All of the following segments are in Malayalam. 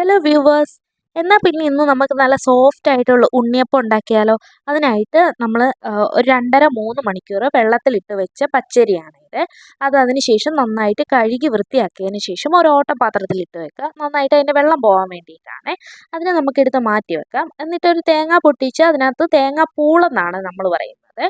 ഹലോ വ്യൂവേഴ്സ് എന്നാൽ പിന്നെ ഇന്ന് നമുക്ക് നല്ല സോഫ്റ്റ് ആയിട്ടുള്ള ഉണ്ണിയപ്പം ഉണ്ടാക്കിയാലോ? അതിനായിട്ട് നമ്മൾ ഒരു രണ്ടര മൂന്ന് മണിക്കൂർ വെള്ളത്തിലിട്ട് വെച്ച പച്ചരിയാണ് ഇത്. അത് അതിന് ശേഷം നന്നായിട്ട് കഴുകി വൃത്തിയാക്കിയതിന് ശേഷം ഒരു ഓട്ടപാത്രത്തിലിട്ട് വെക്കുക. നന്നായിട്ട് അതിന്റെ വെള്ളം പോകാൻ വേണ്ടിയിട്ടാണ്. അതിനെ നമുക്കെടുത്ത് മാറ്റി വെക്കാം. എന്നിട്ടൊരു തേങ്ങ പൊട്ടിച്ച് അതിനകത്ത് തേങ്ങ പൂളെന്നാണ് നമ്മൾ പറയുന്നത്.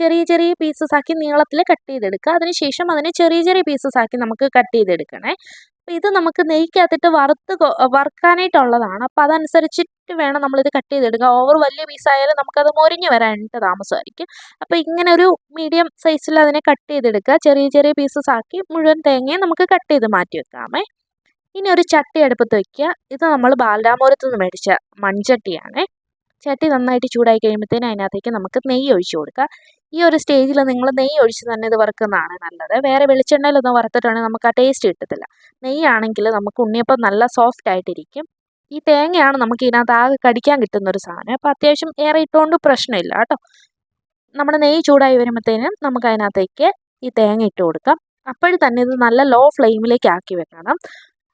ചെറിയ ചെറിയ പീസസ് ആക്കി നീളത്തിൽ കട്ട് ചെയ്തെടുക്കുക. അതിനുശേഷം അതിനെ ചെറിയ ചെറിയ പീസസ് ആക്കി നമുക്ക് കട്ട് ചെയ്തെടുക്കണേ. അപ്പോൾ ഇത് നമുക്ക് നെയ്ക്കകത്തിട്ട് വറുത്ത് വറുക്കാനായിട്ടുള്ളതാണ്. അപ്പോൾ അതനുസരിച്ചിട്ട് വേണം നമ്മളിത് കട്ട് ചെയ്തെടുക്കുക. ഓവർ വലിയ പീസായാലും നമുക്കത് മൊരിഞ്ഞ് വരാനായിട്ട് താമസമായിരിക്കും. അപ്പോൾ ഇങ്ങനെ ഒരു മീഡിയം സൈസിൽ അതിനെ കട്ട് ചെയ്തെടുക്കുക. ചെറിയ ചെറിയ പീസസ് ആക്കി മുഴുവൻ തേങ്ങയും നമുക്ക് കട്ട് ചെയ്ത് മാറ്റി വെക്കാമേ. ഇനി ഒരു ചട്ടി അടുപ്പത്ത് വയ്ക്കുക ഇത് നമ്മൾ ബാലരാമപുരത്ത് നിന്ന് മേടിച്ച മൺചട്ടിയാണ്. ചട്ടി നന്നായിട്ട് ചൂടായി കഴിയുമ്പോഴത്തേനും അതിനകത്തേക്ക് നമുക്ക് നെയ്യ് ഒഴിച്ചു കൊടുക്കുക. ഈ ഒരു സ്റ്റേജിൽ നിങ്ങൾ നെയ്യ് ഒഴിച്ച് തന്നെ ഇത് വറുക്കുന്നതാണ് നല്ലത്. വേറെ വെളിച്ചെണ്ണയിലൊന്നും വറുത്തിട്ടുണ്ടെങ്കിൽ നമുക്ക് ആ ടേസ്റ്റ് കിട്ടത്തില്ല. നെയ്യാണെങ്കിൽ നമുക്ക് ഉണ്ണിയപ്പം നല്ല സോഫ്റ്റ് ആയിട്ടിരിക്കും. ഈ തേങ്ങയാണ് നമുക്ക് ഇതിനകത്ത് ആകെ കടിക്കാൻ കിട്ടുന്ന ഒരു സാധനം. അപ്പോൾ അത്യാവശ്യം ഏറെ ഇട്ടുകൊണ്ട് പ്രശ്നമില്ല കേട്ടോ. നമ്മുടെ നെയ്യ് ചൂടായി വരുമ്പോഴത്തേനും നമുക്ക് അതിനകത്തേക്ക് ഈ തേങ്ങ ഇട്ട് കൊടുക്കാം. അപ്പോഴും തന്നെ ഇത് നല്ല ലോ ഫ്ലെയിമിലേക്ക് ആക്കി വെക്കണം.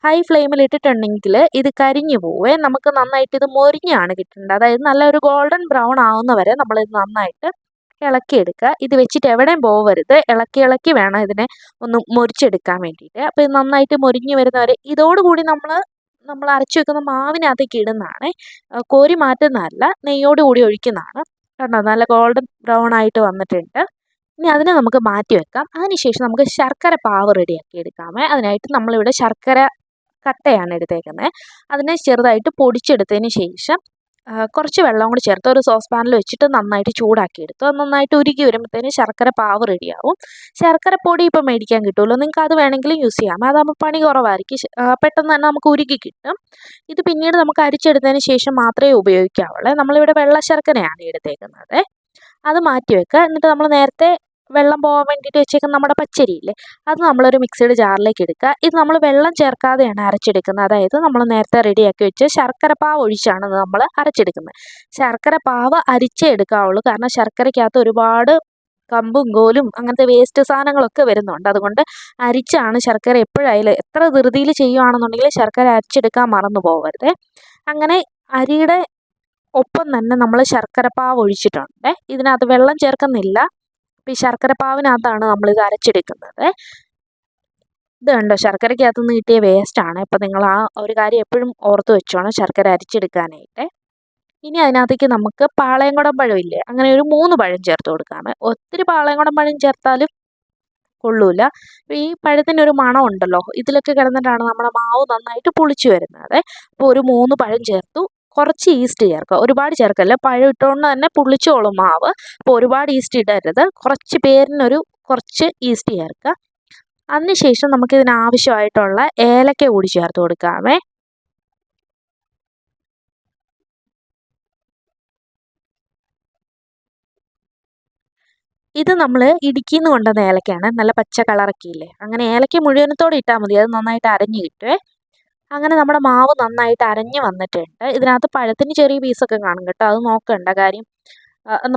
ഹൈ ഫ്ലെയിമിൽ ഇട്ടിട്ടുണ്ടെങ്കിൽ ഇത് കരിഞ്ഞു പോവേ. നമുക്ക് നന്നായിട്ട് ഇത് മൊരിഞ്ഞാണ് കിട്ടേണ്ടത്. അതായത് നല്ല ഒരു ഗോൾഡൻ ബ്രൗൺ ആവുന്ന വരെ നമ്മളിത് നന്നായിട്ട് ഇളക്കിയെടുക്കുക ഇത് വെച്ചിട്ട് എവിടെയും പോവരുത്. ഇളക്കി ഇളക്കി വേണം ഇതിനെ ഒന്ന് മൊരിച്ചെടുക്കാൻ വേണ്ടിയിട്ട്. അപ്പോൾ ഇത് നന്നായിട്ട് മുരിഞ്ഞ് വരുന്നവരെ ഇതോടുകൂടി നമ്മൾ നമ്മൾ അരച്ചു വെക്കുന്ന മാവിനകത്തേക്ക് ഇടുന്നതാണ്. കോരി മാറ്റുന്നതല്ല നെയ്യോട് കൂടി ഒഴിക്കുന്നതാണ്. കണ്ടോ? നല്ല ഗോൾഡൻ ബ്രൗൺ ആയിട്ട് വന്നിട്ടുണ്ട്. ഇനി അതിനെ നമുക്ക് മാറ്റി വെക്കാം. അതിനുശേഷം നമുക്ക് ശർക്കര പാവ് റെഡിയാക്കി എടുക്കാമേ. അതിനായിട്ട് നമ്മളിവിടെ ശർക്കര കട്ടയാണ് എടുത്തേക്കുന്നത്. അതിനെ ചെറുതായിട്ട് പൊടിച്ചെടുത്തതിന് ശേഷം കുറച്ച് വെള്ളം കൂടി ചേർത്ത് ഒരു സോസ് പാനിൽ വെച്ചിട്ട് നന്നായിട്ട് ചൂടാക്കി എടുത്തു അത് നന്നായിട്ട് ഉരുകി വരുമ്പോഴത്തേന് ശർക്കര പാവ് റെഡിയാവും ശർക്കര പൊടി ഇപ്പം മേടിക്കാൻ കിട്ടുമല്ലോ. നിങ്ങൾക്ക് അത് വേണമെങ്കിലും യൂസ് ചെയ്യാം. അതാകുമ്പോൾ പണി കുറവായിരിക്കും. പെട്ടെന്ന് തന്നെ നമുക്ക് ഉരുകി കിട്ടും. ഇത് പിന്നീട് നമുക്ക് അരിച്ചെടുത്തതിന് ശേഷം മാത്രമേ ഉപയോഗിക്കാവുള്ളൂ. നമ്മളിവിടെ വെള്ള ശർക്കരയാണ് എടുത്തേക്കുന്നത്. അത് മാറ്റി വെക്കുക. എന്നിട്ട് നമ്മൾ നേരത്തെ വെള്ളം പോകാൻ വേണ്ടിയിട്ട് വെച്ചേക്കുന്ന നമ്മുടെ പച്ചരിയില്ലേ അത് നമ്മളൊരു മിക്സിയുടെ ജാറിലേക്ക് എടുക്കുക. ഇത് നമ്മൾ വെള്ളം ചേർക്കാതെയാണ് അരച്ചെടുക്കുന്നത്. അതായത് നമ്മൾ നേരത്തെ റെഡിയാക്കി വെച്ച് ശർക്കര പാവ് ഒഴിച്ചാണ് നമ്മൾ അരച്ചെടുക്കുന്നത്. ശർക്കര പാവ് അരിച്ചേ എടുക്കാവുള്ളൂ. കാരണം ശർക്കരയ്ക്കകത്ത് ഒരുപാട് കമ്പും കോലും അങ്ങനത്തെ വേസ്റ്റ് സാധനങ്ങളൊക്കെ വരുന്നുണ്ട്. അതുകൊണ്ട് അരിച്ചാണ് ശർക്കര എപ്പോഴായാലും എത്ര ധൃതിയിൽ ചെയ്യുകയാണെന്നുണ്ടെങ്കിൽ ശർക്കര അരച്ചെടുക്കാൻ മറന്നു പോകരുത്. അങ്ങനെ അരിയുടെ ഒപ്പം തന്നെ നമ്മൾ ശർക്കര പാവ് ഒഴിച്ചിട്ടുണ്ട്. ഇതിനകത്ത് വെള്ളം ചേർക്കുന്നില്ല. അപ്പോൾ ഈ ശർക്കര പാവിനകത്താണ് നമ്മളിത് അരച്ചെടുക്കുന്നത്. ഇത് കണ്ടോ? ശർക്കരയ്ക്കകത്തു നിന്ന് കിട്ടിയ വേസ്റ്റാണ് അപ്പോൾ നിങ്ങൾ ആ ഒരു കാര്യം എപ്പോഴും ഓർത്ത് വെച്ചോണം ശർക്കര അരിച്ചെടുക്കാനായിട്ട്. ഇനി അതിനകത്തേക്ക് നമുക്ക് പാളയംകുടം പഴമില്ലേ? അങ്ങനെ ഒരു മൂന്ന് പഴം ചേർത്ത് കൊടുക്കാമേ ഒത്തിരി പാളയംകുടം പഴം ചേർത്താലും കൊള്ളൂല. ഈ പഴത്തിന് ഒരു മണം ഉണ്ടല്ലോ? ഇതിലൊക്കെ കിടന്നിട്ടാണ് നമ്മുടെ മാവ് നന്നായിട്ട് പുളിച്ചു വരുന്നത്. അപ്പോൾ ഒരു മൂന്ന് പഴം ചേർത്തു. കുറച്ച് ഈസ്റ്റ് ചേർക്കുക. ഒരുപാട് ചേർക്കല്ല. പഴം ഇട്ടുകൊണ്ട് തന്നെ പുളിച്ചോളും മാവ്. അപ്പോൾ ഒരുപാട് ഈസ്റ്റ് ഇടരുത്. കുറച്ച് പേരിനൊരു കുറച്ച് ഈസ്റ്റ് ചേർക്കുക. അതിനുശേഷം നമുക്കിതിന് ആവശ്യമായിട്ടുള്ള ഏലക്ക കൂടി ചേർത്ത് കൊടുക്കാമേ. ഇത് നമ്മൾ ഇടുക്കിയിൽ നിന്ന് കൊണ്ടുവന്ന ഏലക്കയാണ്. നല്ല പച്ച കളറൊക്കെ ഇല്ലേ? അങ്ങനെ ഏലക്ക മുഴുവനത്തോടെ ഇട്ടാൽ മതി. അത് നന്നായിട്ട് അരഞ്ഞ് കിട്ടുമേ അങ്ങനെ നമ്മുടെ മാവ് നന്നായിട്ട് അരഞ്ഞു വന്നിട്ടുണ്ട്. ഇതിനകത്ത് പഴത്തിന് ചെറിയ പീസൊക്കെ കാണും കേട്ടോ. അത് നോക്കണ്ട കാര്യം.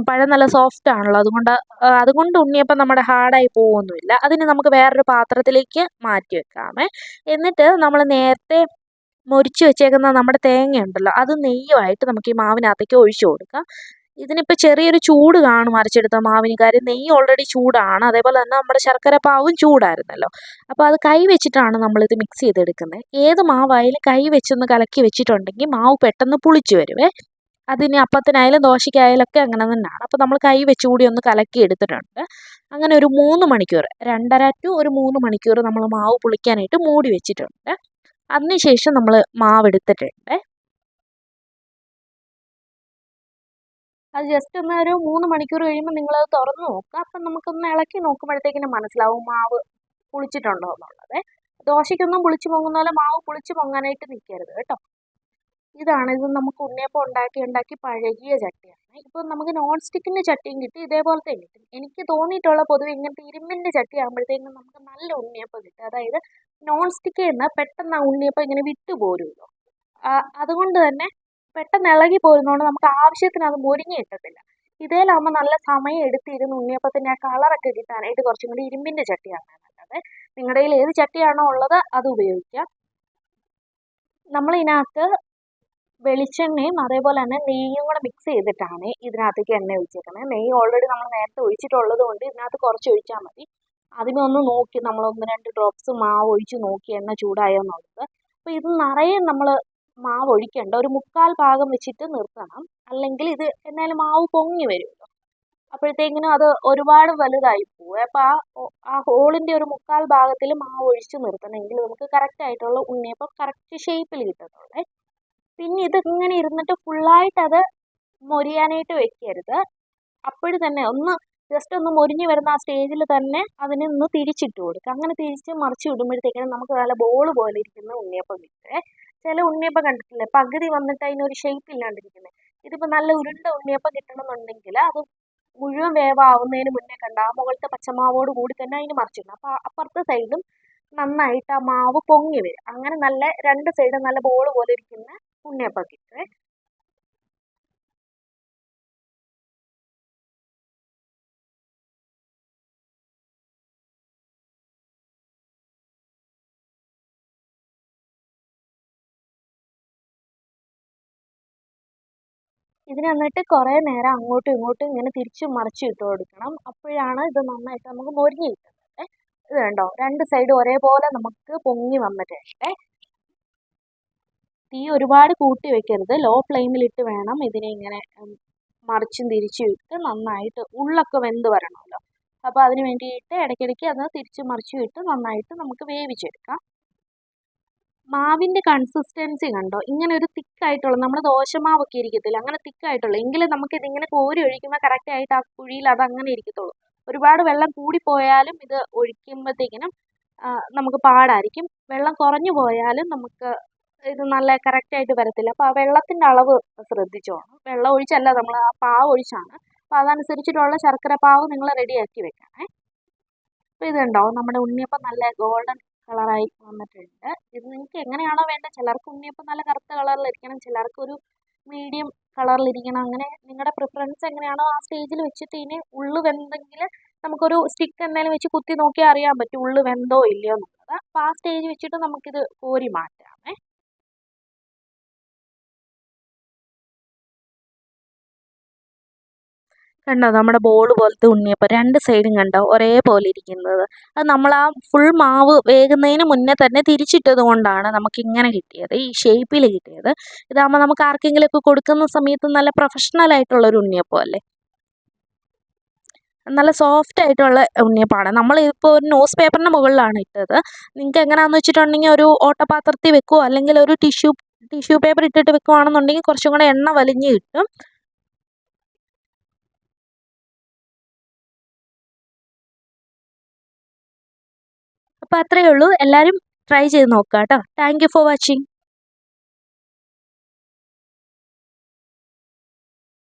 പഴം നല്ല സോഫ്റ്റ് ആണല്ലോ. അതുകൊണ്ട് അതുകൊണ്ട് ഉണ്ണിയപ്പം നമ്മുടെ ഹാർഡായി പോകുമൊന്നുമില്ല അതിന് നമുക്ക് വേറൊരു പാത്രത്തിലേക്ക് മാറ്റി വെക്കാമേ. എന്നിട്ട് നമ്മൾ നേരത്തെ മുരിച്ച് വെച്ചേക്കുന്ന നമ്മുടെ തേങ്ങ ഉണ്ടല്ലോ അത് നെയ്യുമായിട്ട് നമുക്ക് ഈ മാവിനകത്തേക്ക് ഒഴിച്ചു കൊടുക്കാം. ഇതിനിപ്പോൾ ചെറിയൊരു ചൂട് കാണും അരച്ചെടുത്ത മാവിന്. കാര്യം നെയ്യ് ഓൾറെഡി ചൂടാണ്. അതേപോലെ തന്നെ നമ്മുടെ ശർക്കര പാവും ചൂടായിരുന്നല്ലോ. അപ്പോൾ അത് കൈ വെച്ചിട്ടാണ് നമ്മളിത് മിക്സ് ചെയ്തെടുക്കുന്നത്. ഏത് മാവായാലും കൈ വെച്ചൊന്ന് കലക്കി വെച്ചിട്ടുണ്ടെങ്കിൽ മാവ് പെട്ടെന്ന് പുളിച്ചു വരുവേ. അതിന് അപ്പത്തിനായാലും ദോശയ്ക്കായാലും ഒക്കെ അങ്ങനെ തന്നെയാണ്. അപ്പോൾ നമ്മൾ കൈ വെച്ചുകൂടി ഒന്ന് കലക്കി എടുത്തിട്ടുണ്ട്. അങ്ങനെ ഒരു മൂന്ന് മണിക്കൂർ രണ്ടര ടു ഒരു മൂന്ന് മണിക്കൂർ നമ്മൾ മാവ് പുളിക്കാനായിട്ട് മൂടി വെച്ചിട്ടുണ്ട്. അതിനുശേഷം നമ്മൾ മാവ് എടുത്തിട്ടുണ്ട് അത് ജസ്റ്റ് ഒന്ന് ഒരു മൂന്ന് മണിക്കൂർ കഴിയുമ്പോൾ നിങ്ങളത് തുറന്ന് നോക്കുക. അപ്പം നമുക്കൊന്ന് ഇളക്കി നോക്കുമ്പോഴത്തേക്കിനും മനസ്സിലാവും മാവ് പുളിച്ചിട്ടുണ്ടോ എന്നുള്ളത്. ദോശയ്ക്കൊന്നും പുളിച്ച് പൊങ്ങുന്ന പോലെ മാവ് പുളിച്ച് പൊങ്ങാനായിട്ട് നിൽക്കരുത് കേട്ടോ. ഇതാണ് ഇത് നമുക്ക് ഉണ്ണിയപ്പം ഉണ്ടാക്കി ഉണ്ടാക്കി പഴകിയ ചട്ടിയാണ്. ഇപ്പോൾ നമുക്ക് നോൺ സ്റ്റിക്കിന്റെ ചട്ടിയും കിട്ടി ഇതേപോലത്തെ കിട്ടും. എനിക്ക് തോന്നിയിട്ടുള്ള പൊതുവെ ഇങ്ങനത്തെ ഇരുമ്പിന്റെ ചട്ടി ആകുമ്പോഴത്തേക്കും നമുക്ക് നല്ല ഉണ്ണിയപ്പം കിട്ടും. അതായത് നോൺ സ്റ്റിക്കിൽ നിന്ന് പെട്ടെന്ന് ആ ഉണ്ണിയപ്പം ഇങ്ങനെ വിട്ടു പോരുമല്ലോ അതുകൊണ്ട് തന്നെ പെട്ടെന്ന് ഇളകി പോരുന്നതുകൊണ്ട് നമുക്ക് ആവശ്യത്തിന് അത് മുരിഞ്ഞ് കിട്ടത്തില്ല. ഇതേലാകുമ്പോൾ നല്ല സമയം എടുത്തിരുന്ന് ഉണ്ണിയപ്പത്തിന്റെ ആ കളറൊക്കെ കിട്ടാനായിട്ട് കുറച്ചും കൂടി ഇരുമ്പിന്റെ ചട്ടിയാണ് നല്ലത്. നിങ്ങളുടെ കയ്യിൽ ഏത് ചട്ടിയാണോ ഉള്ളത് അത് ഉപയോഗിക്കാം. നമ്മളിതിനകത്ത് വെളിച്ചെണ്ണയും അതേപോലെ തന്നെ നെയ്യും കൂടെ മിക്സ് ചെയ്തിട്ടാണ് ഇതിനകത്തേക്ക് എണ്ണ ഒഴിച്ചേക്കുന്നത്. നെയ്യ് ഓൾറെഡി നമ്മൾ നേരത്തെ ഒഴിച്ചിട്ടുള്ളത് കൊണ്ട് ഇതിനകത്ത് കുറച്ച് ഒഴിച്ചാൽ മതി. ആദ്യമേ ഒന്ന് നോക്കി നമ്മൾ ഒന്ന് രണ്ട് ഡ്രോപ്സ് മാവ് ഒഴിച്ച് നോക്കി എണ്ണ ചൂടായോ എന്നുള്ളത്. അപ്പോൾ ഇത് നിറയെ നമ്മൾ മാവ് ഒഴിക്കേണ്ട. ഒരു മുക്കാൽ ഭാഗം വെച്ചിട്ട് നിർത്തണം. അല്ലെങ്കിൽ ഇത് എന്നാലും മാവ് പൊങ്ങി വരുമല്ലോ അപ്പോഴത്തേക്കിനും അത് ഒരുപാട് വലുതായി പോകും അപ്പോൾ ആ ആ ഹോളിന്റെ ഒരു മുക്കാൽ ഭാഗത്തിൽ മാവ് ഒഴിച്ച് നിർത്തണമെങ്കിൽ നമുക്ക് കറക്റ്റ് ആയിട്ടുള്ള ഉണ്ണിയപ്പം കറക്റ്റ് ഷേപ്പിൽ കിട്ടത്തുള്ളേ. പിന്നെ ഇത് ഇങ്ങനെ ഇരുന്നിട്ട് ഫുള്ളായിട്ട് അത് മൊരിയാനായിട്ട് വെക്കരുത്. അപ്പോഴും തന്നെ ഒന്ന് ജസ്റ്റ് ഒന്ന് മൊരിഞ്ഞ് വരുന്ന ആ സ്റ്റേജിൽ തന്നെ അതിനെ ഒന്ന് തിരിച്ചിട്ട് കൊടുക്കുക. അങ്ങനെ തിരിച്ച് മറിച്ച് വിടുമ്പോഴത്തേക്കിനും നമുക്ക് നല്ല ബോൾ പോലെ ഇരിക്കുന്ന ഉണ്ണിയപ്പം കിട്ടുമേ ചില ഉണ്ണിയപ്പം കണ്ടിട്ടില്ലേ? പകുതി വന്നിട്ട് അതിനൊരു ഷേപ്പ് ഇല്ലാണ്ടിരിക്കുന്നത് ഇതിപ്പോൾ നല്ല ഉരുണ്ട ഉണ്ണിയപ്പം കിട്ടണമെന്നുണ്ടെങ്കിൽ അത് മുഴുവൻ വേവാവുന്നതിന് മുന്നേ കണ്ട ആ മുകളിലത്തെ പച്ചമാവോട് കൂടി തന്നെ അതിന് മറിച്ചിടണം. അപ്പോൾ അപ്പുറത്തെ സൈഡും നന്നായിട്ട് ആ മാവ് പൊങ്ങി വരും. അങ്ങനെ നല്ല രണ്ട് സൈഡും നല്ല ബോൾ പോലെ ഇരിക്കുന്ന ഉണ്ണിയപ്പം കിട്ടുമേ ഇതിന് എന്നിട്ട് കുറേ നേരം അങ്ങോട്ടും ഇങ്ങോട്ടും ഇങ്ങനെ തിരിച്ചും മറിച്ച് ഇട്ട് കൊടുക്കണം. അപ്പോഴാണ് ഇത് നന്നായിട്ട് നമുക്ക് മൊരിഞ്ഞ് കിട്ടുന്നത്. ഇത് കണ്ടോ? രണ്ട് സൈഡ് ഒരേപോലെ നമുക്ക് പൊങ്ങി വന്നിട്ടുണ്ട്. തീ ഒരുപാട് കൂട്ടി വെക്കരുത്. ലോ ഫ്ലെയിമിലിട്ട് വേണം ഇതിനെ ഇങ്ങനെ മറിച്ചും തിരിച്ചും ഇട്ട് നന്നായിട്ട് ഉള്ളൊക്കെ വെന്ത് വരണമല്ലോ. അപ്പോൾ അതിന് വേണ്ടിയിട്ട് ഇടയ്ക്കിടയ്ക്ക് അത് തിരിച്ചും മറിച്ചും ഇട്ട് നന്നായിട്ട് നമുക്ക് വേവിച്ചെടുക്കാം. മാവിന്റെ കൺസിസ്റ്റൻസി കണ്ടോ? ഇങ്ങനെ ഒരു തിക്കായിട്ടുള്ള നമ്മൾ ദോശമാവൊക്കെ ഇരിക്കത്തില്ല? അങ്ങനെ തിക്കായിട്ടുള്ള എങ്കിലും നമുക്കിതിങ്ങനെ കോരി ഒഴിക്കുമ്പോൾ കറക്റ്റായിട്ട് ആ കുഴിയിൽ അത് അങ്ങനെ ഇരിക്കത്തുള്ളൂ. ഒരുപാട് വെള്ളം കൂടിപ്പോയാലും ഇത് ഒഴിക്കുമ്പോഴത്തേക്കിനും നമുക്ക് പാടായിരിക്കും. വെള്ളം കുറഞ്ഞു പോയാലും നമുക്ക് ഇത് നല്ല കറക്റ്റായിട്ട് വരത്തില്ല. അപ്പോൾ ആ വെള്ളത്തിന്റെ അളവ് ശ്രദ്ധിച്ചോണം വെള്ളം ഒഴിച്ചല്ല നമ്മൾ ആ പാവ് ഒഴിച്ചാണ്. അപ്പോൾ അതനുസരിച്ചിട്ടുള്ള ശർക്കര പാവ് നിങ്ങൾ റെഡിയാക്കി വെക്കണേ. അപ്പോൾ ഇത് കണ്ടോ? നമ്മുടെ ഉണ്ണിയപ്പം നല്ല ഗോൾഡൻ കളറായി വന്നിട്ടുണ്ട്. ഇത് നിങ്ങൾക്ക് എങ്ങനെയാണോ വേണ്ടത്. ചിലർക്ക് ഉണ്ണിയപ്പം നല്ല കറുത്ത കളറിലിരിക്കണം. ചിലർക്ക് ഒരു മീഡിയം കളറിലിരിക്കണം. അങ്ങനെ നിങ്ങളുടെ പ്രിഫറൻസ് എങ്ങനെയാണോ ആ സ്റ്റേജിൽ വെച്ചിട്ട് ഇനി ഉള്ളു വെന്തെങ്കിൽ നമുക്കൊരു സ്റ്റിക്ക് എന്തെങ്കിലും വെച്ച് കുത്തി നോക്കിയാൽ അറിയാൻ പറ്റും ഉള്ളു വെന്തോ ഇല്ലയോ എന്നുള്ളത്. അപ്പോൾ ആ സ്റ്റേജ് വെച്ചിട്ട് നമുക്കിത് കോരി മാറ്റാമേ കണ്ടോ? നമ്മുടെ ബോൾ പോലത്തെ ഉണ്ണിയപ്പം രണ്ട് സൈഡും കണ്ടോ? ഒരേപോലെ ഇരിക്കുന്നത്. അത് നമ്മൾ ആ ഫുൾ മാവ് വേകുന്നതിന് മുന്നേ തന്നെ തിരിച്ചിട്ടത് കൊണ്ടാണ് നമുക്ക് ഇങ്ങനെ കിട്ടിയത് ഈ ഷേപ്പിൽ കിട്ടിയത്. ഇതാകുമ്പോൾ നമുക്ക് ആർക്കെങ്കിലുമൊക്കെ കൊടുക്കുന്ന സമയത്ത് നല്ല പ്രൊഫഷണൽ ആയിട്ടുള്ള ഒരു ഉണ്ണിയപ്പം അല്ലേ? നല്ല സോഫ്റ്റ് ആയിട്ടുള്ള ഉണ്ണിയപ്പമാണ്. നമ്മൾ ഇപ്പോൾ ഒരു ന്യൂസ് പേപ്പറിന്റെ മുകളിലാണ് ഇട്ടത്. നിങ്ങൾക്ക് എങ്ങനെയാണെന്ന് വെച്ചിട്ടുണ്ടെങ്കിൽ ഒരു ഓട്ടപാത്രത്തിൽ വെക്കുമോ അല്ലെങ്കിൽ ഒരു ടിഷ്യൂ ടിഷ്യൂ പേപ്പർ ഇട്ടിട്ട് വെക്കുവാണെന്നുണ്ടെങ്കിൽ കുറച്ചും കൂടെ എണ്ണ വലിഞ്ഞ് കിട്ടും. അപ്പോൾ അത്രയേ ഉള്ളൂ. എല്ലാവരും ട്രൈ ചെയ്ത് നോക്കുക കേട്ടോ താങ്ക് ഫോർ വാച്ചിങ്